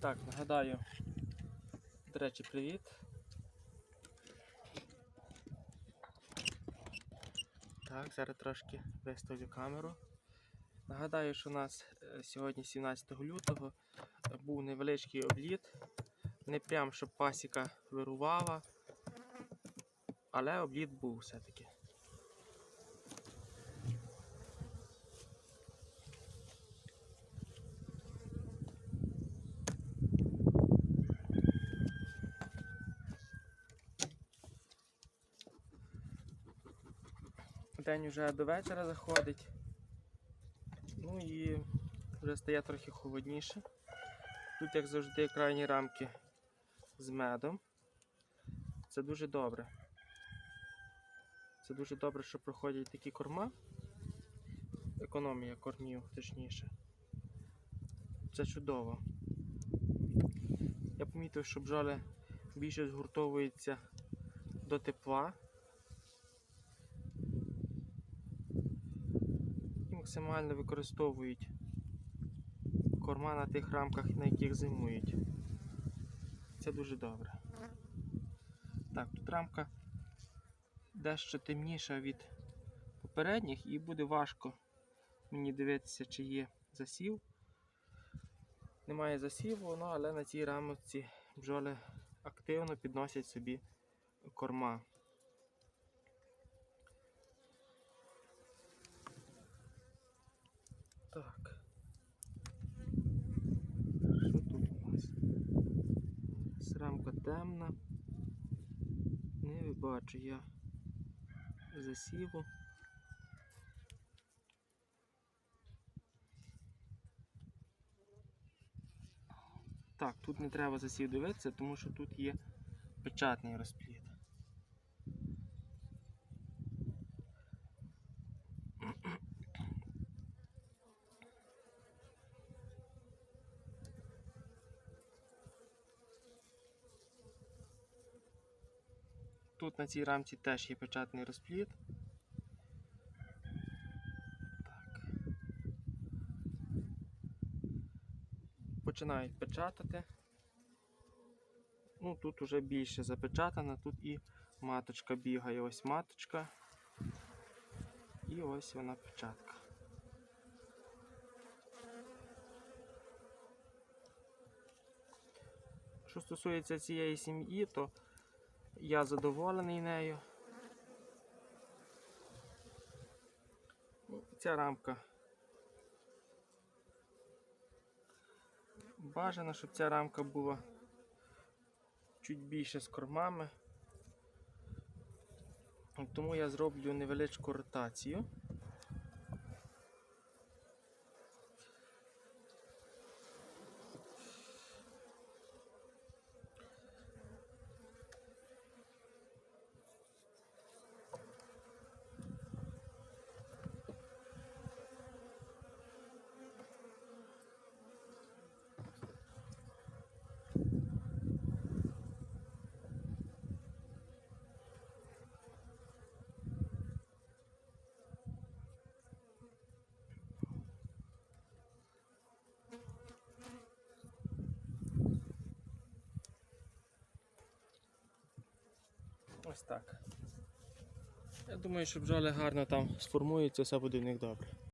Так, нагадаю. До речі, привіт. Так, зараз трошки виставлю камеру. Нагадаю, що у нас е, сьогодні, 17 лютого, був невеличкий обліт. Не прям, щоб пасіка вирувала, але обліт був все-таки. День вже до вечора заходить. Ну і вже стає трохи холодніше. Тут, як завжди, крайні рамки з медом. Це дуже добре. Це дуже добре, що проходять такі корма. Економія кормів, точніше. Це чудово. Я помітив, що бджоли більше згуртовуються до тепла. Максимально використовують корма на тих рамках, на яких зимують. Це дуже добре. Так, тут рамка дещо темніша від попередніх і буде важко мені дивитися, чи є засів. Немає засіву, ну, але на цій рамці бджоли активно підносять собі корма. Так. Що тут у нас? Якась Рамка темна. Не бачу я засіву. Так, тут не треба засів дивитися, тому що тут є печатний розплід. Тут на цій рамці теж є печатний розплід. Так. Починають печатати. Ну, тут вже більше запечатано, тут і маточка бігає. Ось маточка. І ось вона печатка. Що стосується цієї сім'ї, то я задоволений нею. Ця рамка. Бажано, щоб ця рамка була чуть більше з кормами. Тому я зроблю невеличку ротацію. Ось так. Я думаю, що бджоли гарно там сформуються, все буде в них добре.